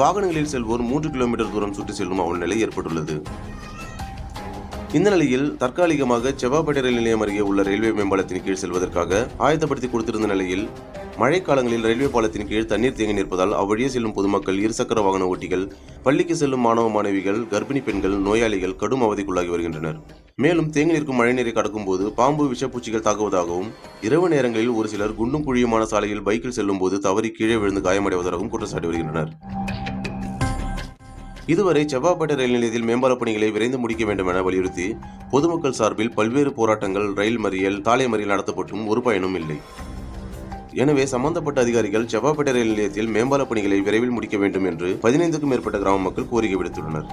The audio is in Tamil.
வாகனங்களில் செல்வோர் மூன்று கிலோமீட்டர் தூரம் சுற்றி செல்லும் அவல நிலை ஏற்பட்டுள்ளது. இந்த நிலையில் தற்காலிகமாக செவ்வாப்பேட்டை ரயில் நிலையம் அருகே உள்ள ரயில்வே மேம்பாலத்தின் கீழ் செல்வதற்காக ஆயத்தப்படுத்தி கொடுத்திருந்த நிலையில் மழைக்காலங்களில் ரயில்வே பாலத்தின் கீழ் தண்ணீர் தேங்கி நிற்பதால் அவ்வழியே செல்லும் பொதுமக்கள் இருசக்கர வாகன ஓட்டிகள் பள்ளிக்கு செல்லும் மாணவ மாணவிகள் கர்ப்பிணி பெண்கள் நோயாளிகள் கடும் அவதிக்குள்ளாகி வருகின்றனர். மேலும் தேங்கி நிற்கும் மழைநீரை கடக்கும் போது பாம்பு விஷப்பூச்சிகள் தாக்குவதாகவும் இரவு நேரங்களில் ஒரு சிலர் குண்டும் குழியுமான சாலையில் பைக்கில் செல்லும் போது தவறி கீழே விழுந்து காயமடைவதாகவும் குற்றச்சாட்டி வருகின்றனர். இதுவரை செவ்வாப்பேட்டை ரயில் நிலையத்தில் மேம்பால பணிகளை விரைந்து முடிக்க வேண்டும் என வலியுறுத்தி பொதுமக்கள் சார்பில் பல்வேறு போராட்டங்கள் ரயில் மறியல் சாலை மறியல் நடத்தப்பட்டும் ஒரு பயனும் இல்லை. எனவே சம்பந்தப்பட்ட அதிகாரிகள் செவ்வாப்பேட்டை ரயில் நிலையத்தில் மேம்பால பணிகளை விரைவில் முடிக்க வேண்டும் என்று பதினைந்துக்கும் மேற்பட்ட கிராம மக்கள் கோரிக்கை விடுத்துள்ளனர்.